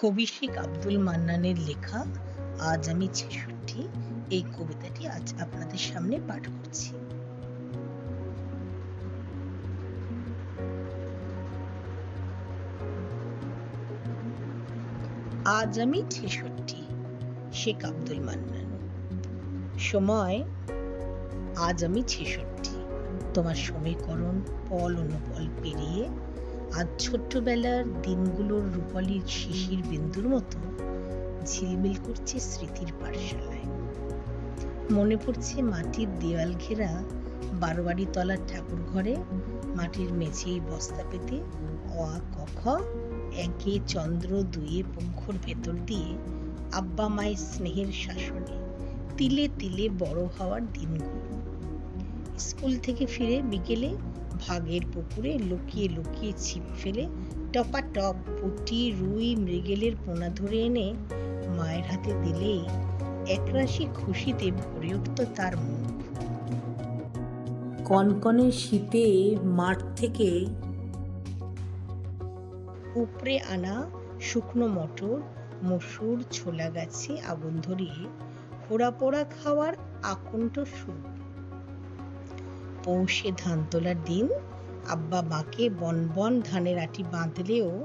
কবি শেখ আব্দুল মান্নানের লেখা, আজ আমি ছেষট্টি এই কবিতাটি আজ আপনাদের সামনে পাঠ করছি। আজ আমি ছেষট্টি শেখ আব্দুল মান্নান। সময়, আজ আমি ছেষট্টি তোমার সমীকরণ পল অনুপল পেরিয়ে আজ ছোট্টবেলার দিনগুলোর রূপালির শিশির বিন্দুর মতো ঝিলমিল করছে স্মৃতির পাঠশালায়। মনে পড়ছে মাটির দেওয়াল ঘেরা বারোয়ারি তলার ঠাকুর ঘরে মাটির মেঝেই বস্তা পেতে অ আ, ক খ একে চন্দ্র দুয়ে পক্ষর ভেতর দিয়ে আব্বা মায়ের স্নেহের শাসনে তিলে তিলে বড় হওয়ার দিনগুলো। স্কুল থেকে ফিরে বিকেলে ভাগের পুকুরে লুকিয়ে লুকিয়ে ছিপ ফেলে টপা টপ পুটি রুই মৃগেলের পোনা ধরে এনে মায়ের হাতে দিলেই একরাশি খুশিতে ভরে উঠত তার মুখ। কনকনে শীতে মাঠ থেকে উপরে আনা শুকনো মটর মসুর ছোলা গাছে আগুন ধরিয়ে পোড়া পোড়া খাওয়ার আকণ্ঠ সুখ। পৌষে ধান তোলার দিন আব্বা মাকে বন বন ধানের আটি বাঁধলেও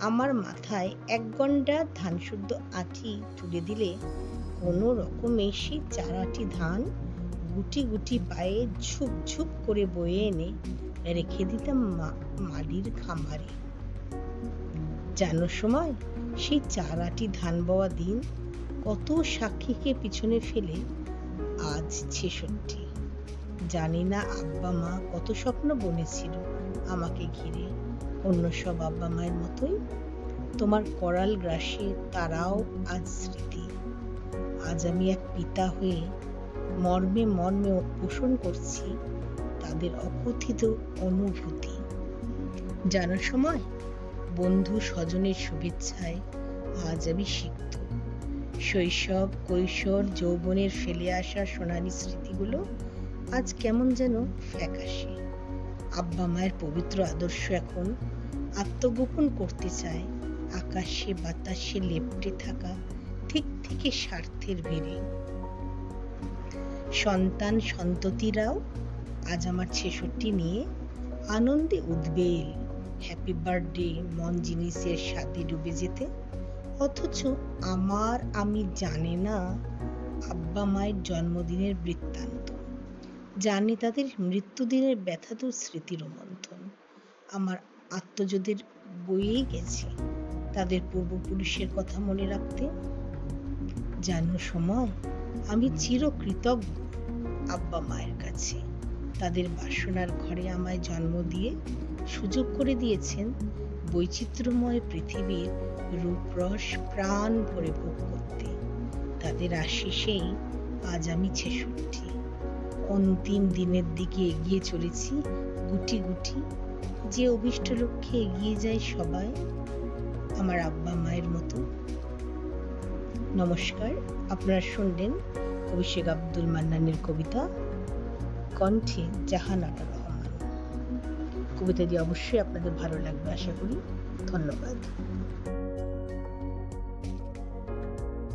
আমার মাথায় এক গন্ডা ধান শুদ্ধ আটি তুলে দিলে কোনো রকমে সেই চারাটি ধান গুটি গুটি পায়ে ঝুপ ঝুপ করে বয়ে এনে রেখে দিতাম মালির খামারে। জানো সময় সেই চারাটি ধান বওয়া দিন কত সাক্ষীকে পিছনে ফেলে আজ ছেষট্টি। জানি না আব্বা মা কত স্বপ্ন বনেছিল আমাকে ঘিরে। অন্য সব আব্বা মায়ের মতোই তোমার করাল গ্রাসে তারাও আজ স্মৃতি। আজ আমি এক পিতা হয়ে মর্মে মর্মে পোষণ করছি তাদের অকথিত অনুভূতি। জানার সময় বন্ধু স্বজনের শুভেচ্ছায় আজ আমি সিক্ত। শৈশব, কৈশোর, যৌবনের ফেলে আসা সোনালি স্মৃতিগুলো আজ কেমন যেন ফ্যাকাশে। আব্বা মায়ের পবিত্র আদর্শ এখন আত্মগোপন করতে চায় আকাশে বাতাসে লেপ্টে থাকা ঠিক থেকে স্বার্থের ভিড়ে। সন্তান সন্ততিরাও আজ আমার ছেষট্টি নিয়ে আনন্দে উদ্বেল। হ্যাপি বার্থডে মন জিনিসের স্বাদে ডুবে যেতে। অথচ আমার আমি জানে না আব্বা মায়ের জন্মদিনের বৃত্তান্ত। জানি তাদের মৃত্যুদিনের ব্যথাতুর স্মৃতির মন্থন আমার আত্মযোদের বইয়েই গেছে। তাদের পূর্বপুরুষের কথা মনে রাখতে। জানো সময় আমি চিরকৃতজ্ঞ আব্বা মায়ের কাছে। তাদের বাসনার ঘরে আমায় জন্ম দিয়ে সুযোগ করে দিয়েছেন বৈচিত্র্যময় পৃথিবীর রূপরস প্রাণ ভরে ভোগ করতে। তাদের আশিসেই আজ আমি ছেষট্টি। অন্তিম দিনের দিকে এগিয়ে চলেছি গুটি গুটি। যে অভিষ্ট লক্ষ্যে এগিয়ে যায় সবাই, আমার আব্বা মায়ের মতো। নমস্কার, আপনারা শুনলেন অভিষেক আব্দুল মান্নানের কবিতা কণ্ঠে জাহান জাহানারা রহমান। কবিতাটি অবশ্যই আপনাদের ভালো লাগবে, আশা করি। ধন্যবাদ।